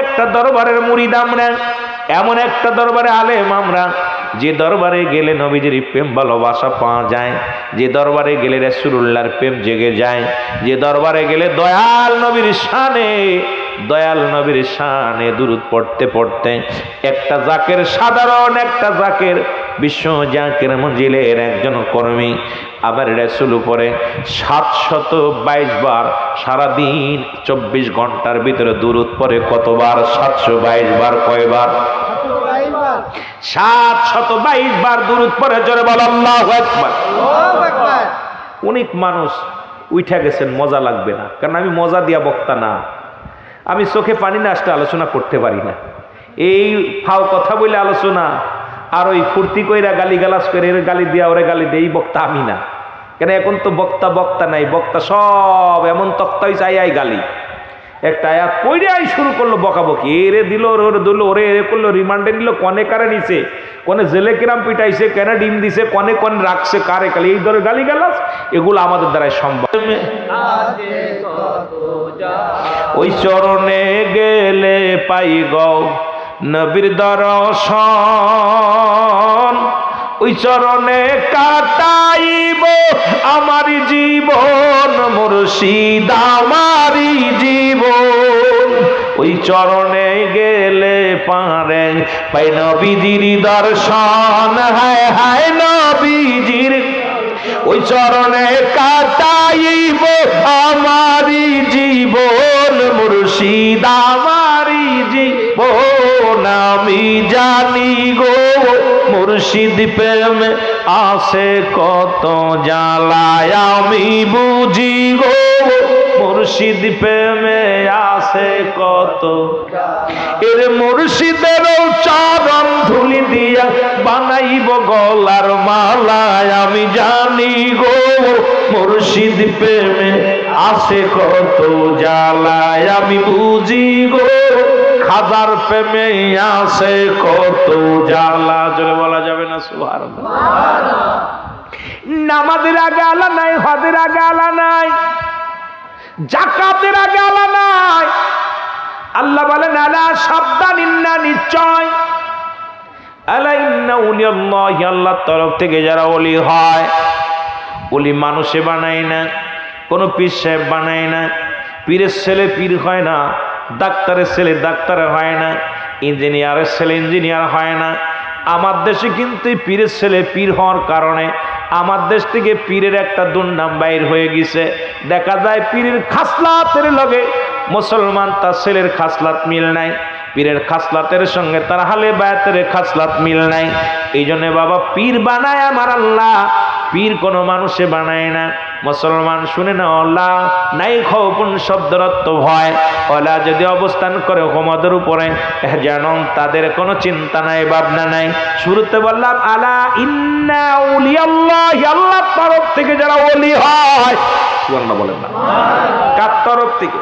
একটা দরবারের মুরিদ আমরা, এমন একটা দরবারে আলেম আমরা, যে দরবারে গেলে নবীজির প্রেম ভালোবাসা পাওয়া যায়, যে দরবারে গেলে রসুল্লাহর প্রেম জেগে যায়, যে দরবারে গেলে দয়াল নবীর শানে, দয়াল নবীর শানে দূরত পড়তে পড়তে, একটা জাকের সাধারণ একটা জাকের বিশ্ব জাকের মঞ্জিলের একজন কর্মী আবার রেসুল উপরে সাতশত বাইশ বার সারাদিন চব্বিশ ঘণ্টার ভিতরে দূরত পরে কতবার? সাতশো বাইশ বার কয়বার? সাত শত বাইশ বার দূরত পরে জোরে বল আল্লাহ অনেক মানুষ উঠা গেছেন মজা লাগবে না কারণ আমি মজা দিয়া বক্তা না। আমি চোখে পানি না আসতে আলোচনা করতে পারি না। এই ফাও কথা বলে আলোচনা আর ওই ফুর্তি কইরা গালি গালাস করে এর গালি দিয়া ওরে গালি দেই বক্তা আমি না। কেন এখন তো বক্তা বক্তা নাই বক্তা সব এমন তক্তাই চাই আই গালি। একটা আয়াত পইরাই শুরু করল বকাবকি এরে দিল ওরে দিল ওরে এরে করল রিমান্ডে নিল কনে কারে নিছে কনে জেলে কিরাম পিটাইছে কেন ডিম দিছে কনে কনে রাখছে কারে কালে এই ধরে গালি গালাস এগুলো আমাদের দ্বারাই সম্ভব। ওই চরণে গেলে পাই গো নবীর দর্শন। ওই চরণে কাটাইব আমার জীবন, মুর্শিদ আমারই জীবন। ওই চরণে গেলে পারে, পাই নবীজির দর্শন, হায় হায় নবীজির। ওই চরণে কাটাইব আমারই জীবন, মুর্শিদ আমারই জীবন। আমি জানি গো, মুর্শিদ প্রেম আসে কত জ্বালায় আমি বুঝি গো, মুর্শিদ প্রেমে আসে কত এর মুর্শিদের চরণ ধুলি দিয়া বানাইব গলার মালায় আমি জানি গো, মুর্শিদ প্রেমে আসে কত জ্বালায় আমি বুঝি গো খাজার প্রেমে আসে কত জ্বালা, জোরে বলা যাবে না সুহার নামাজের আগে আলা নাই হদের আগে আলা নাই জাকাতের আগে আলা নাই। আল্লাহ বলেন, আলা সাবধান ইন্না নিশ্চয়। আলা ইন্না উলি আল্লাহ আল্লাহর তরফ থেকে যারা ওলি হয়, ওলি মানুষে বানায় না, কোনো পীর সাহেব বানায় না, পীরের ছেলে পীর হয় না। ডাক্তারের ছেলে ডাক্তার হয় না, ইঞ্জিনিয়ারের ছেলে ইঞ্জিনিয়ার হয় না। আমার দেশে কিন্তু পীরের ছেলে পীর হওয়ার কারণে আমার দেশ থেকে পীরের একটা দুর্নাম বাইর হয়ে গেছে। দেখা যায় পীরের খাসলাতের লগে মুসলমান তার ছেলের খাসলাত মিল নাই, পীরের খাসলাতের সঙ্গে তার হালে বায়াতের খাসলাত মিল নাই। এই জন্য বাবা, পীর বানায় আমার আল্লাহ, পীর কোনো মানুষে বানায় না। মুসলমান শুনে না অল্লা নাই খুন শব্দরত্ব ভয়। অলা যদি অবস্থান করে হোমদের উপরে যেন তাদের কোনো চিন্তা নাই, ভাবনা নাই। শুরুতে বললাম, আলা ইন্না থেকে যারা ওলি হয় বলেন না। কার তরফ থেকে?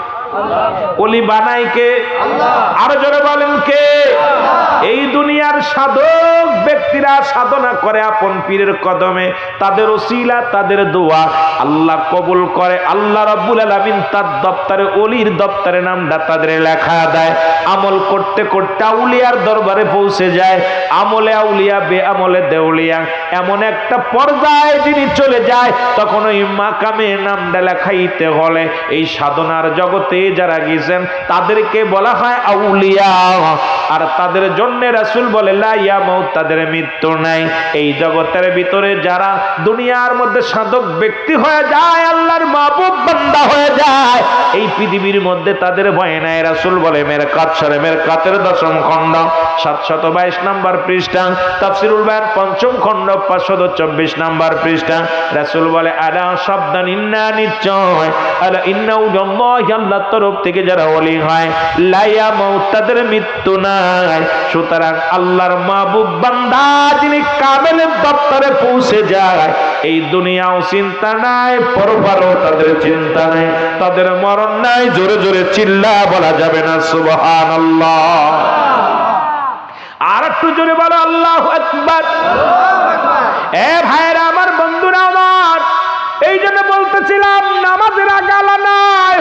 এই দুনিয়ার সাধক কবুল করে। আল্লাহ আলামিন তার দপ্তরে অলির দপ্তরে নামটা তাদের লেখা দেয়। আমল করতে করতে আউলিয়ার দরবারে পৌঁছে যায়। আমলে আউলিয়া বে আমলে দেউলিয়া। এমন একটা পর্যায়ে যিনি চলে যায়, তখন ওই মাকামে নামটা লেখাইতে হলে। এই সাধনার জগতে যারা গেছেন তাদেরকে বলা হয় আউলিয়া। আর তাদের জন্য রাসূল বলে, লা ইয়া তাদের মৃত্যু নাই। এই জগতের ভিতরে যারা দুনিয়ার মধ্যে সাধক ব্যক্তি হয়ে যায়, আল্লাহর মাহবুব বান্দা হয়ে যায়, এই পৃথিবীর মধ্যে তাদের ভয় নাই। রাসূল বলে মের কাত সরে মের কাতের দশম খণ্ড, সাতশত বাইশ নম্বর পৃষ্ঠা, তাফসিরুল বায়ান পঞ্চম খণ্ড, পাঁচশত চব্বিশ নম্বর পৃষ্ঠা। রাসুল বলে, আলা সাবধান, ইন্না নিশ্চয়, আলা ইন্না উল্লাহ আল্লাহর তরফ থেকে যারা ওলি হয়, লাইয়া মউত তাদের মৃত্যু নাই। সুতরাং আল্লাহর মাহবুব বান্দা যিনি কামেলের দপ্তরে পৌঁছে যায়, এই দুনিয়াও চিন্তা নাই পরপারও তাদের চিন্তা নেই, তাদের মরণ নাই, জোরে জোরে চিল্লা বলা যাবে না সুবহান আর একটু জোরে বলো, আল্লাহ আকবার। এ ভাইরা আমার বন্ধুরা আমার, এই জন্য বলতেছিলাম, নামাজের আগে আলা নাই নাই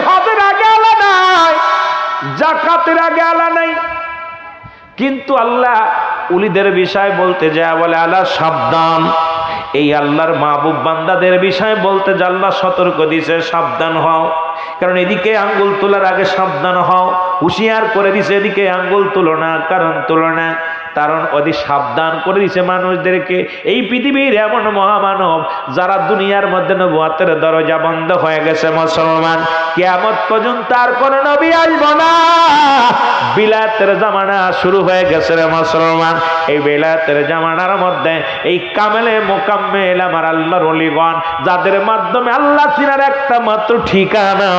জাকাতের আগে আলা নাই। কিন্তু আল্লাহ উলিদের বিষয় বলতে যায়, বলে আল্লাহ সাবধান। এই আল্লাহর মাহবুব বান্দাদের বিষয় বলতে যে, আল্লাহ সতর্ক দিছে, সাবধান হও। কারণ এদিকে আঙ্গুল তোলার আগে সাবধান হও, হুঁশিয়ার করে দিছে, এদিকে আঙ্গুল তুলো না, কারণ তুলো না। কারণ ওদের সাবধান করে দিছে মানুষদেরকে। এই পৃথিবীর এমন মহামানব যারা দুনিয়ার মধ্যে নবুয়াতের দরজা বন্ধ হয়ে গেছে, মুসলমান। কেয়ামত পর্যন্ত আর কোন নবী আসব না। বিলাতের জামানা শুরু হয়ে গেছে রে মুসলমান। এই বিলাতের জামানার মধ্যে এই কামেলে মোকাম্মেল আমার আল্লাহর অলিগণ, যাদের মাধ্যমে আল্লাহ চিনার একটা মাত্র ঠিকানা,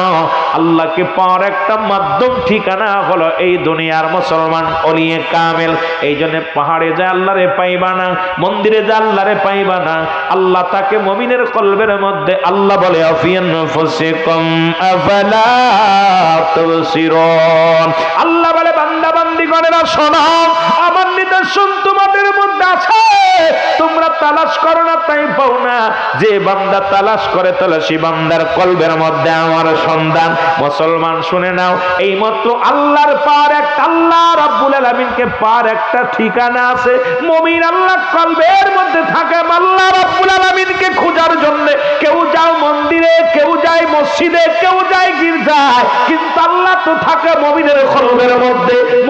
আল্লাহকে পাওয়ার একটা মাধ্যম ঠিকানা হলো এই দুনিয়ার মুসলমান অলিয়ে কামেল। এই জন্য পাহাড়ে যায় আল্লাহরে পাইবা না, মন্দিরে যায় আল্লাহরে পাইবা না। আল্লাহ তাকে মমিনের কলবের মধ্যে আল্লাহ বলে, আফিয়ান আল্লাহ বলে বান্দা বান্দি গণেরা শোনো। আমার নিদর্শন তোমাদের মধ্যে আছে। তোমরা তালাশ করো না, তাই পাও না। যে বান্দা তালাশ করে তালাশি বান্দার কলবের মধ্যে আমার সন্ধান মুসলমান, শুনে নাও এই মাত্র আল্লাহর পার এক আল্লাহ রাব্বুল আলামিনকে পার একটা ঠিকানা আছে। মুমিন আল্লাহ কলবের মধ্যে থাকে আল্লাহ রাব্বুল আলামিনকে খোঁজার জন্য। কেউ যাও মন্দিরে, কেউ যায় মসজিদে, কেউ যায় গির্জায়, কিন্তু আল্লাহ তো থাকে মুমিনের কলবের মধ্যে।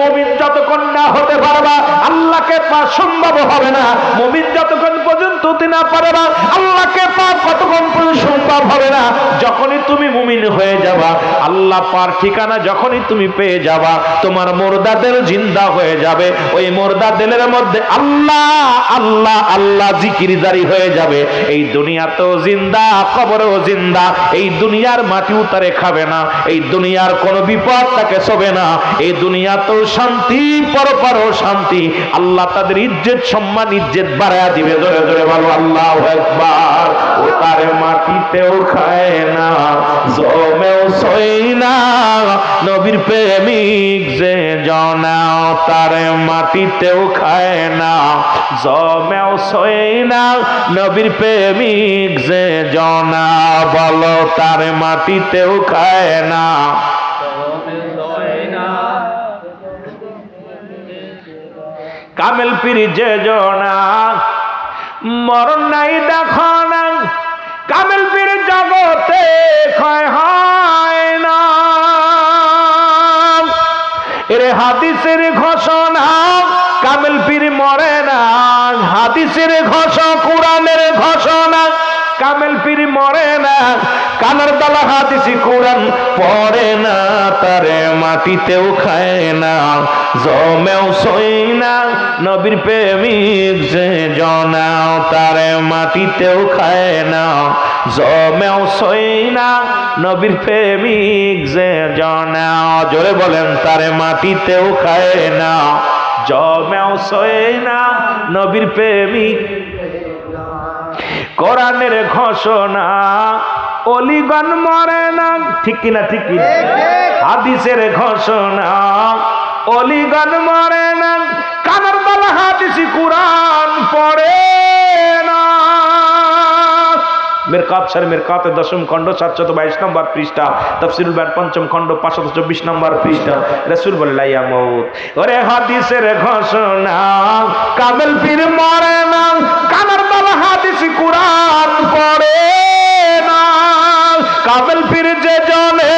মুমিন যতক্ষণ না হতে পারবা আল্লাহকে পা সম্ভব হবে না। মুমিন যতক্ষণ পর্যন্ত হতে না পারবা আল্লাহকে পা কতক্ষণ পর্যন্ত সম্ভব হবে না। যখনই তুমি মুমিন হয়ে যাবা, আল্লাহ পার ঠিকানা যখনই তুমি পেয়ে যাবা, তোমার মোর্দা দিল জিন্দা হয়ে যাবে। ওই মোর্দা দিলের মধ্যে আল্লাহ আল্লাহ আল্লাহ জিকির জারি হয়ে যাবে। এই দুনিয়াতেও জিন্দা, কবরেও জিন্দা। এই দুনিয়ার মাটি উতারে খাবে না। এই দুনিয়ার কোনো বিপদ তাকে শোবে না। এই দুনিয়াতেও শান্তি, পরপরও শান্তি। আল্লাহ তাদের ইজ্জত, সম্মান, ইজ্জত বাড়ায়া দিবে। ধরে জোরে ভালো আল্লাহ একবার ও তার মাটিতেও খায় না, জমেও সই না। নবীর প্রেমিক যে জনাও তার মাটিতেও খায় না, জমেও সই না। নবীর প্রেমিক যে জনা বলো, তার মাটিতেও খায় না। কামেল পিরি যে জনা মরণ নাই দেখো না কামেল পীর জগতে ক্ষয় হয় না। এর হাদিসের ঘোষণা, কামেল পীর মরে না। হাদিসের ঘোষণা কামেল পীর মরে না, কানার দালা হাদিসি কোরআন পড়ে না, তারে মাটিতেও খায় না, জমেও সই না, নবীর প্রেমিক যে জনাও, তারে মাটিতেও খায় না, জমেও সই না, নবীর প্রেমিক যে জনাও, জোরে বলেন, তারে মাটিতেও খায় না, জমেও সই না, নবীর প্রেমিক কোরআনের ঘোষণা অলিগন মরে না। ঠিক কিনা ঠিক হাদিসের ঘোষণা অলিগন মরে না। কানার বালা হাদিসি কোরআন পড়ে না? মেরকাত স্যার মেরকাতের দশম খণ্ড সাতশত বাইশ নম্বর পৃষ্ঠা। তফসিরুল ব্যান পঞ্চম খণ্ড পাঁচশত চব্বিশ নম্বর পৃষ্ঠা। রসুল বলে লাইয়া মৌত ওরে হাদিসের ঘোষণা কামেল পীর মরে না? কানার কোরআন পড়ে না। কামেল পীর যে জনে,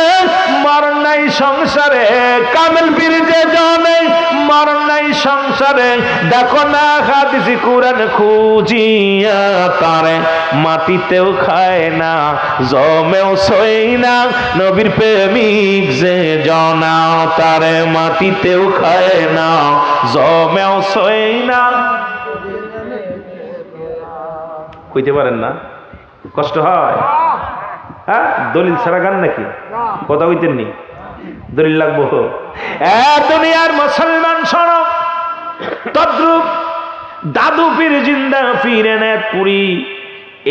মর নাই সংসারে। কামেল পীর যে জনে, মর নাই সংসারে। দেখো না হাদিসি কোরআন খুঁজিয়া তারে। মাটিতেও খায় না, জমেও সই না। নবীর প্রেমিক যে জনা, তারে মাটিতেও খায় না, জমেও সই না। কইতে পারেন না? কষ্ট হয়? হ্যাঁ? দলিল ছাড়া গান নাকি? কথা কইতেন নি? দলিল লাগবো। দুনিয়ার মুসলমান শোনো, তদ্রুপ দাদু পীর জিন্দা পীর এনায়তপুরি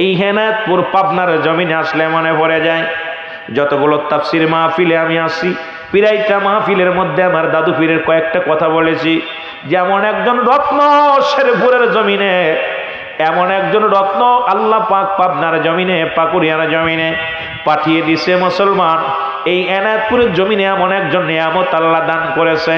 এই হেনায়তপুর পাবনার জমিনে আসলে মনে পড়ে যায়, যতগুলো তাফসির মাহফিলে আমি আসি পিরাইটা মাহফিলের মধ্যে আমার দাদু পীরের কয়েকটা কথা বলেছি, যেমন একজন রত্ন শেরপুরের জমিনে এমন একজন রত্ন আল্লাহ পাক পাবনার জমিনে পাকুরিয়ানা জমিনে পাঠিয়ে দিছে মুসলমান। এই এনায়তপুরের জমিনে এমন একজন নিয়ামত আল্লাহ দান করেছে।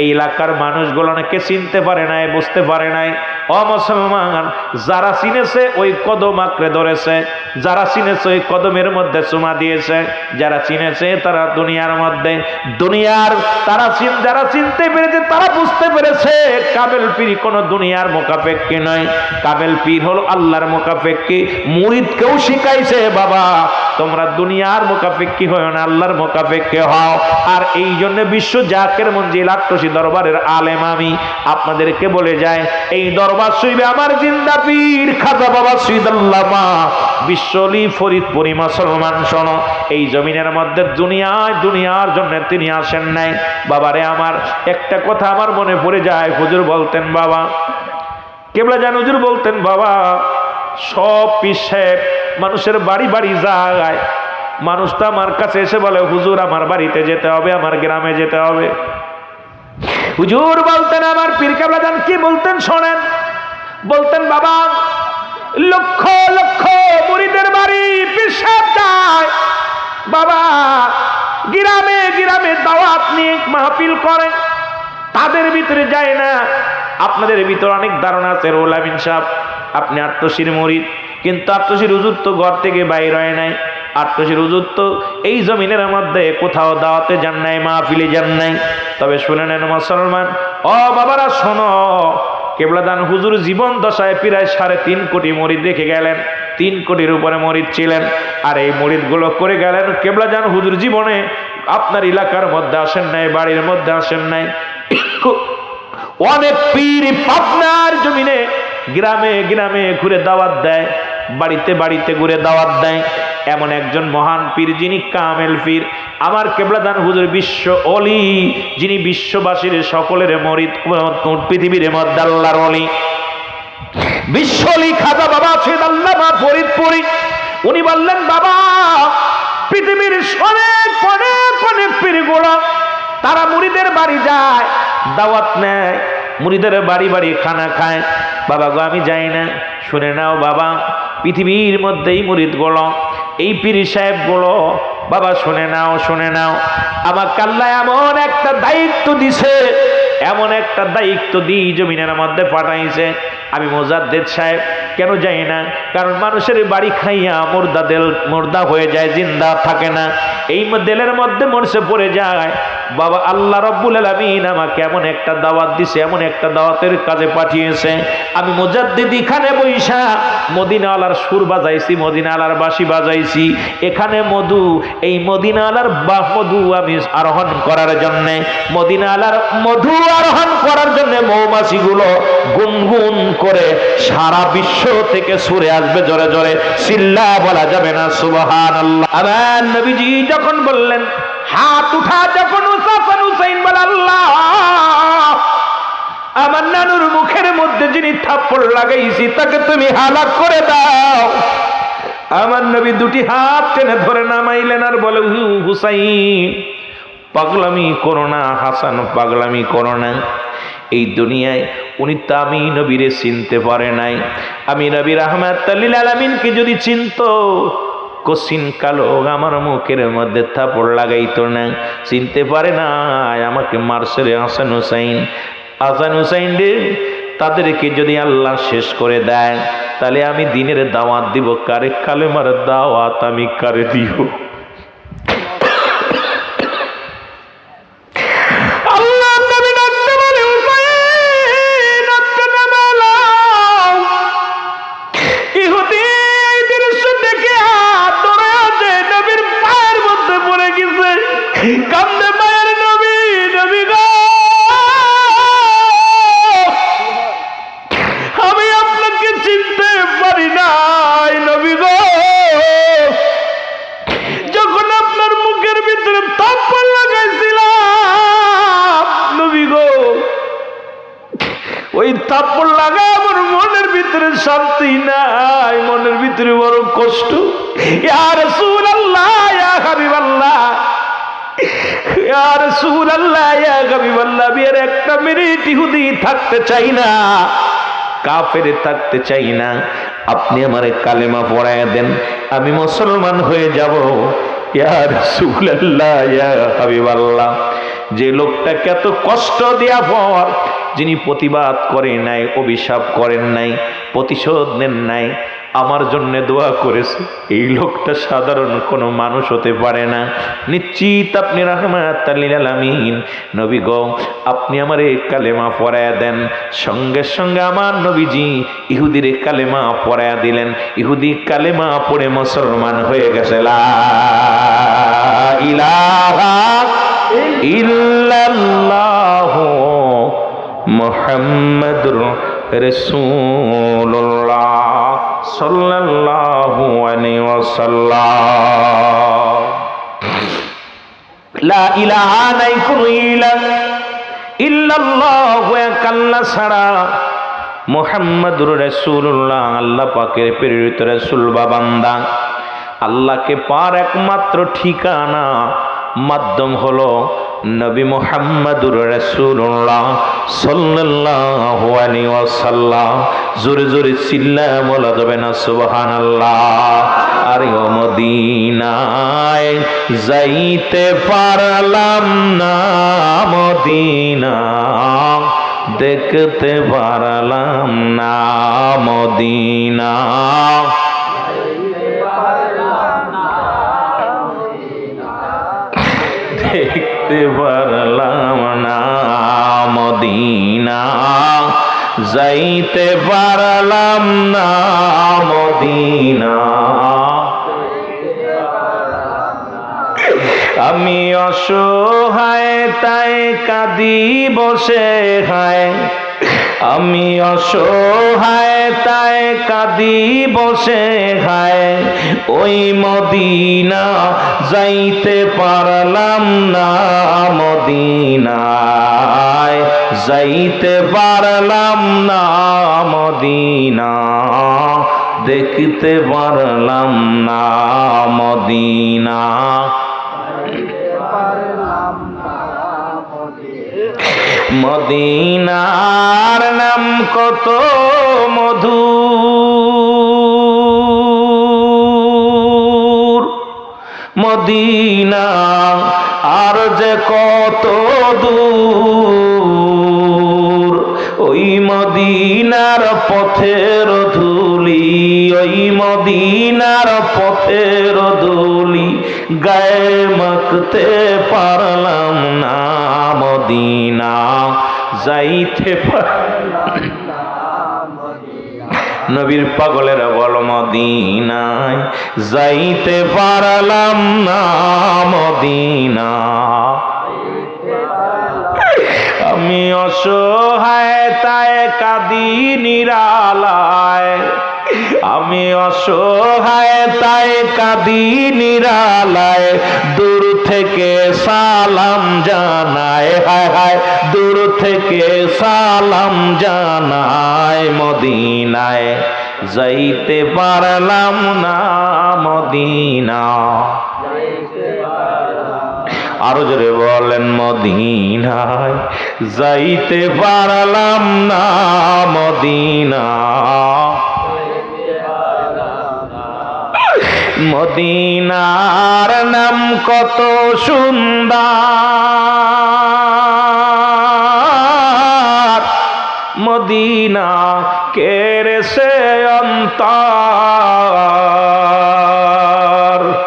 এই এলাকার মানুষগুলো অনেকে চিনতে পারে নাই, বুঝতে পারে নাই। অমুসলমান যারা চিনেছে ওই কদম আঁকড়ে ধরেছে, যারা চিনেছে ওই কদমের মধ্যে চুমা দিয়েছে, যারা চিনেছে তারা দুনিয়ার মধ্যে, দুনিয়ার তারা চিন- যারা চিনতে পেরেছে তারা বুঝতে পেরেছে, কাবেল পীর কোনো দুনিয়ার মোকাপেক্ষি নয়। কাবেল পীর হল আল্লাহর মোকাপেক্ষি মুরিদকেও শিখাইছে, বাবা, তোমরা দুনিয়ার মোকাপেক্ষি হয় না, আল্লাহর মোকাপেক্ষি হও। আর এই জন্য বিশ্ব জাকের মঞ্জিল আট্টসী দরবারের আলেম আমি। আপনাদেরকে বলে যায়, এই দরবার শুইবে আমার জিন্দা পীর, খাজা বাবা সুইদাল্লামা বিশ্বলি ফরিদপুরি মুসলমান, শোনো, এই জমিনের মধ্যে দুনিয়ায়, দুনিয়ার জন্য তিনি আসেন নাই। বাবারে আমার, একটা কথা আমার মনে পড়ে যায়, হুজুর বলতেন, বাবা, কেবলা জান হুজুর বলতেন, বাবা, সব সাহেব মানুষের বাড়ি বাড়ি যায়। মানুষ তো আমার কাছে এসে বলে, হুজুর, আমার বাড়িতে যেতে হবে, আমার গ্রামে যেতে হবে। হুজুর বলতেন, আমার পীর কেবলা জান কি বলতেন, শোনেন। বলতেন, বাবা, লক্ষ লক্ষ মুড়িদের বাড়ি সাহেব যায়। বাবা, গ্রামে গ্রামে দাওয়াত নিয়ে মাহফিল করে। তাদের ভিতরে যায় না। আপনাদের ভিতরে অনেক ধারণা আছে রোল আমিন সাহেব। আপনি আত্মশির মরিদ কিন্তু আত্মশির হুজুর তো ঘর থেকে বাইর হয় নাই। আত্মশির হুজুর তো এই জমিনের মধ্যে কোথাও দাওয়াতে যান নাই, মাহফিলে যান নাই। তবে শুনে নেন মুসলমান, ও বাবারা, শোনো কেবলাদান হুজুর জীবন দশায় প্রায় সাড়ে তিন কোটি মরিদ রেখে গেলেন। তিন কোটির উপরে মরিদ ছিলেন। আর এই মরিদগুলো করে গেলেন কেবলাজান হুজুর জীবনে। আপনার এলাকার মধ্যে আসেন নাই, বাড়ির মধ্যে আসেন নাই। অনেক পীর পাবনার জমিনে গ্রামে গ্রামে ঘুরে দাওয়াত দেয়, বাড়িতে বাড়িতে ঘুরে দাওয়াত দেয়। এমন একজন মহান পীর যিনি কামেল পীর। আমার কেবলাদান হুজুর বিশ্ব অলি, যিনি বিশ্ববাসীর সকলের মরিদ পৃথিবীর মধ্যে আল্লাহর অলি। বিশ্বলি খাজা বাবা সৈয়দ আল্লামা ফরিদপুরি উনি বললেন, বাবা, পৃথিবীর অনেক অনেক অনেক পীরগুলো তারা মুড়িদের বাড়ি যায়, দাওয়াত নেয়, মুড়িদের বাড়ি বাড়ি খানা খায়। বাবা গো, আমি যাই না। শুনে নাও বাবা, পৃথিবীর মধ্যেই মুরিদগুলো এই পীর সাহেবগুলো, বাবা শুনে নাও শুনে নাও। আমার কাল্লা এমন একটা দায়িত্ব দিছে, এমন একটা দায়িত্ব দিই জমিনের মধ্যে পাঠাইছে। আমি মোজাদ্দেদ সাহেব, কেন যাই না? কারণ মানুষের বাড়ি খাইয়া মুর্দা দেল, মুর্দা হয়ে যায়, জিন্দা থাকে না। এই দেলের মধ্যে মরসে পড়ে যায়, বাবা আল্লাহ রব্বুল আলমিন আমাকে এমন একটা দাওয়াত দিছে, এমন একটা দাওয়াতের কাজে পাঠিয়েছে। আমি মোজাদ্দিদ এখানে বৈশা, মদিনাওয়ালার সুর বাজাইছি, মদিনাওয়ালার বাসি বাজাইছি। এখানে মধু, এই মদিনাওয়ালার বা মধু আমি আরোহণ করার জন্যে, মদিনাওয়ালার মধু আরোহণ করার জন্যে মৌমাছিগুলো গুনগুন করে সারা বিশ্ব থেকে সুরে আসবে জোরে জোরে। সিল্লা বলা যাবে না সুবহান আল্লাহ আমার নবীজি যখন বললেন, হাত উঠা যখন উসাফান হুসাইন বলে, আল্লাহ, আমার নানুর মুখের মধ্যে যিনি থাপ্পড় লাগাইছি, তাকে তুমি হালাক করে দাও। আমার নবী দুটি হাত টেনে ধরে নামাইলেন আর বলে, "হু- হুসাইন, পাগলামি করো না, হাসান, পাগলামি করো না। এই দুনিয়ায় উনি তো আমি নবীরে চিনতে পারে নাই। আমি নবীর আহমেদ তাল্লিল আলমিনকে যদি চিনত কসিন কালো আমার মুখের মধ্যে থাপড় লাগাইতো না। চিনতে পারে না আমাকে মারছে রে হাসান হুসাইন। হাসান হুসাইন রে, তাদেরকে যদি আল্লাহ শেষ করে দেয়, তাহলে আমি দিনের দাওয়াত দিব। কারে কালেমার দাওয়াত আমি কারে দিব? আর ইহুদি থাকতে চাই না, কাফেরে থাকতে চাই না। আপনি আমারে কালেমা পড়ায় দেন, আমি মুসলমান হয়ে যাব। যে লোকটাকে এত কষ্ট দেওয়া পর যিনি প্রতিবাদ করেন নাই, অভিশাপ করেন নাই, প্রতিশোধ নেন নাই আমার জন্য দোয়া করেছে। এই লোকটা সাধারণ কোনো মানুষ হতে পারে না। নিশ্চিত আপনি রহমাত নবী গ, আপনি আমার এই কালেমা পড়ায়া দেন। সঙ্গে সঙ্গে আমার নবীজি ইহুদির কালেমা পড়ায়া দিলেন। ইহুদি কালেমা পড়ে মুসলমান হয়ে গেছে। মুহাম্মাদুর রাসূলুল্লাহ। সাল্লাল্লাহু আলাইহি ওয়াসাল্লাম। লা ইলাহা নাই কোন ইল্লাল্লাহু এক আল্লাহ ছাড়া মুহাম্মাদুর রাসূলুল্লাহ, আল্লাহ পাকের প্রেরিত রাসূল বা বান্দা। আল্লাহকে পার একমাত্র ঠিকানা মাধ্যম হলো নবী মোহাম্মদুর রাসূলুল্লাহ সাল্লাল্লাহু আলাইহি ওয়াসাল্লাম। জোরে জোরে চিল্লা বলা যাবে না, সুবহানাল্লাহ। আরে ও মদিনায় যাইতে পারলাম না, মদিনা। দেখতে পারলাম না, মদিনা। দেখতে পারলাম না মদিনা। যাইতে পারলাম না মদিনা। আমি অসহায় তাই কাঁদি বসে হায়। আমি অসহায়, তাই কাঁদি বসে হায়। ওই মদিনা যাইতে পারলাম না, মদিনায় যাইতে পারলাম না, মদিনা। দেখতে পারলাম না, মদিনা। মদিনার নাম কত মধু মদিনা আর যে কত দূর। ওই মদিনার পথের ধুলি, ওই মদিনার পথের ধুলি, গায়ে মাখতে পারলাম না। মদিনা যাইতে নবীর পাগলের বল মদিনায়, যাইতে পারলাম না মদিনা। আমি অসহায়, তাই কাদি নিরালায়। আমি অসহায়, তাই কাদি নিরালায়। দূর থেকে সালাম জানায়, হায় হায়। দূর থেকে সালাম জানায় মদিনায়। যাইতে পারলাম না মদিনা। আরও জোরে বলেন মদিনায়। যাইতে পারলাম না মদিনা। মদিনার নাম কত সুন্দর। মদিনা কেরে সে অন্তর?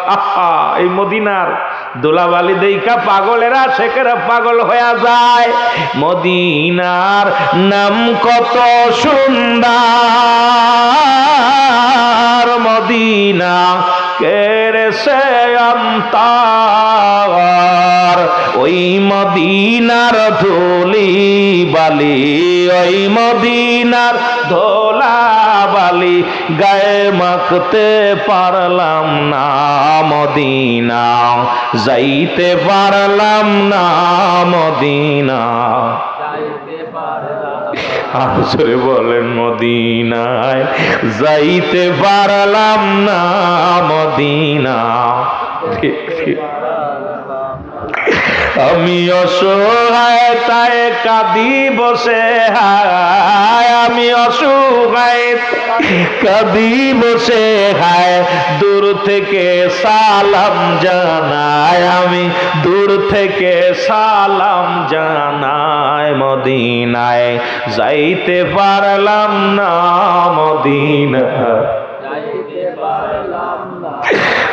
আহা, এই মদিনার দোলাবালি দেইকা পাগলেরা শেখেরা পাগল হয়ে যায়। মদিনার নাম কত সুন্দর। মদিনা কেরে সে অন্তর ওই মদিনার ধুলি বালি, ওই মদিনার ধোলা বালি গায়ে মাখতে পারলাম না মদিনা। যাইতে পারলাম না মদিনা। আসরে বলেন মদিনায় যাইতে পারলাম না মদিনা। আমি অসহায়, তাই কাঁদি বসে হায়। আমি অসহায়, কাঁদি বসে হায়। দূর থেকে সালাম জানায় আমি দূর থেকে সালাম জানায় মদিনায়। যাইতে পারলাম না মদিনা।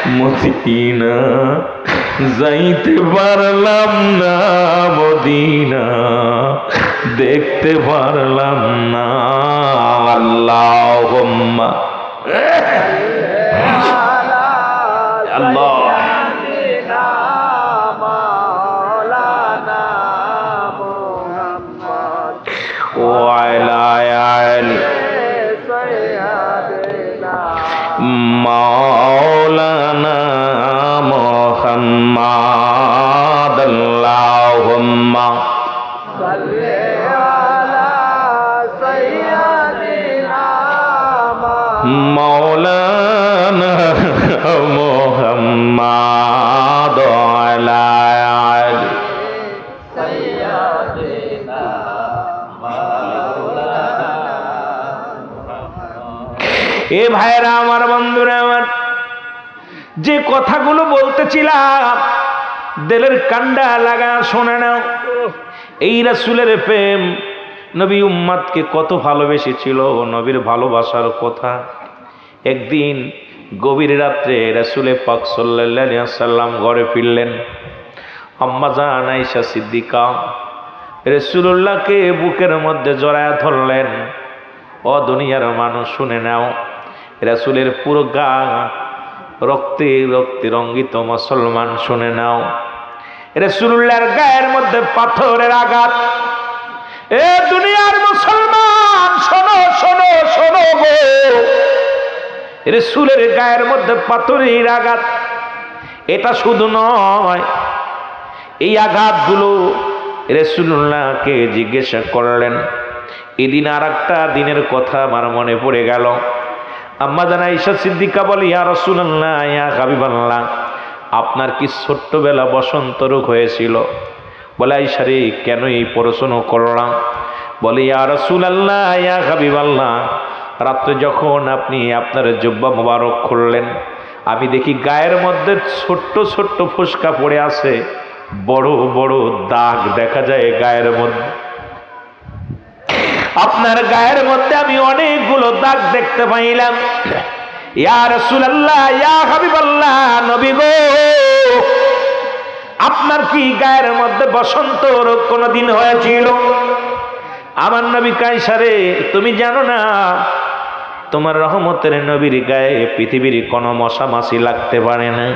মদিনা। যাইতে পারলাম না মদিনা দেখতে পারলাম না। আল্লাহ আল্লাহ। যে কথাগুলো বলতেছিলাম, দেলের কান্ডা লাগা শোনে নাও। এই রাসুলের প্রেম নবী উম্মাদকে কত ভালোবেসেছিল, নবীর ভালোবাসার কথা। একদিন গভীর রাত্রে রাসুলে পাক সাল্লাহ সাল্লাম ঘরে ফিরলেন। আম্মা জান সিদ্দিকা রসুল্লাহকে বুকের মধ্যে জড়ায় ধরলেন। ও দুনিয়ার মানুষ, শুনে নাও, রাসুলের পুরো গা রক্তে রক্তে রঙ্গিত মুসলমান শুনে নাও। রসুল্লাহর গায়ের মধ্যে পাথরের আঘাত। এ দুনিয়ার মুসলমান, শোনো শোনো শোনো গো। রসুলের গায়ের মধ্যে পাথরের আঘাত। এটা শুধু নয়, এই আঘাতগুলো রসুল্লাহকে জিজ্ঞাসা করলেন। এদিন আর একটা দিনের কথা আমার মনে পড়ে গেল। আম্মা জানা ঈশা সিদ্দিকা বলে, ইয়া রসুল্লাহ ইয়া হাবিবাল্লাহ, আপনার কি ছোট্টবেলা বসন্ত রোগ হয়েছিল? বলে আইসারে কেন এই পড়াশুনো করলাম? বলে, ইয়া রসুলাল্লাহ, ইয়া হাবিবাল্লাহ, রাত্রে যখন আপনি আপনার জব্বা মোবারক খুললেন, আমি দেখি গায়ের মধ্যে ছোট্ট ছোট্ট ফুসকা পড়ে আছে, বড় বড় দাগ দেখা যায় গায়ের মধ্যে। আপনার গায়ের মধ্যে আমি অনেকগুলো দাগ দেখতে পাইলাম। ইয়া রাসূলুল্লাহ, ইয়া হাবিবাল্লাহ, নবী গো। আপনার কি গায়ের মধ্যে বসন্ত রোগ কোনোদিন হয়েছিল? আমার নবী কাইসারে তুমি জানো না, তোমার রহমতের নবীর গায়ে পৃথিবীর কোনো মশা মাছি লাগতে পারে না।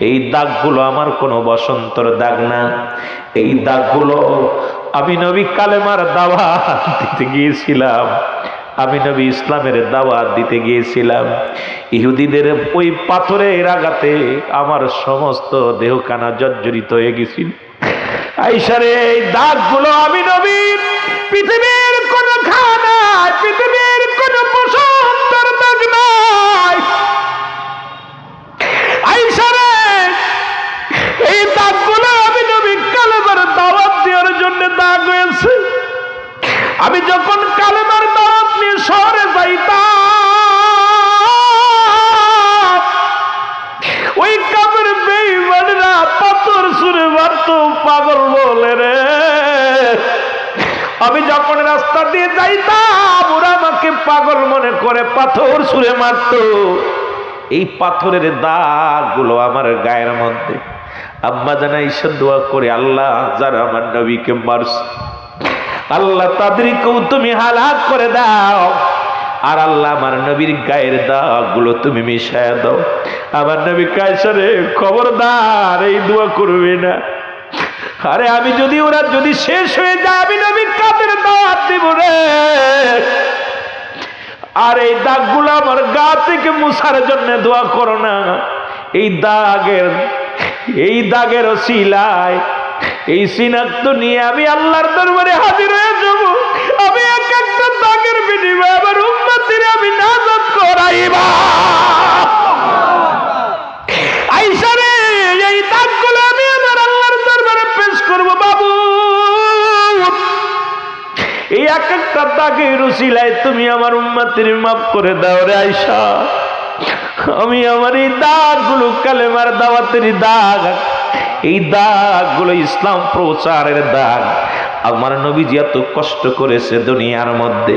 এই দাগগুলো আমার কোনো বসন্তর দাগ না। এই দাগগুলো আমি নবী কালেমার দাওয়াত দিতে গিয়েছিলাম। আমি নবী ইসলামের দাওয়াত দিতে গিয়েছিলাম। ইহুদিদের ওই পাথরের আঘাতে আমার সমস্ত দেহখানা জর্জরিত হয়ে গেছিল। আইসারে এই দাগগুলো আমি নবীর পৃথিবীর কোন খানায় পৃথিবীর কোন দাগ এই দাগগুলো আমি যখন কালেমার দাওয়াত নিয়ে শহরে যাইতাম, ওই কাপের বেইমানরা পাথর সুরে মারত পাগল বলে রে। আমি যখন রাস্তা দিয়ে যাইতাম, ওরা আমাকে পাগল মনে করে পাথর সুরে মারত। এই পাথরের দাগগুলো আমার গায়ের মধ্যে। আম্মা জানা ঈশ্বর দোয়া করে আল্লাহ, যারা আমার নবীকে মারছে আল্লাহ তাদেরকেও তুমি হালাক করে দাও। আর আল্লাহ আমার নবীর গায়ের দাগগুলো তুমি মিশায় দাও। আমার নবী কায়সারে খবরদার, এই দোয়া করবে না। আরে আমি যদি ওরা যদি শেষ হয়ে যায়, আমি নবীর কাদের দাওয়াত দিব রে। আর এই দাগগুলো আমার গা থেকে মুছার জন্য দোয়া করো না। এই দাগের এই দাগের শিলায় এই সিনাক্ত নিয়ে আমি আল্লাহর দরবারে হাজির হয়ে যাব। আমি এক একটা দাগের বিনিময় আমার উন্মতির আমি নাজাত করাইবা। এই আমি আমার পেশ বাবু। এই এক একটা তুমি আমার উম্মতির মাফ করে দাও রে আইসা আমি আমার এই দাগগুলো কালেমার দাওয়াতের দাগ এই দাগগুলো ইসলাম প্রচারের দাগ। আমার নবীজি এত কষ্ট করেছে দুনিয়ার মধ্যে।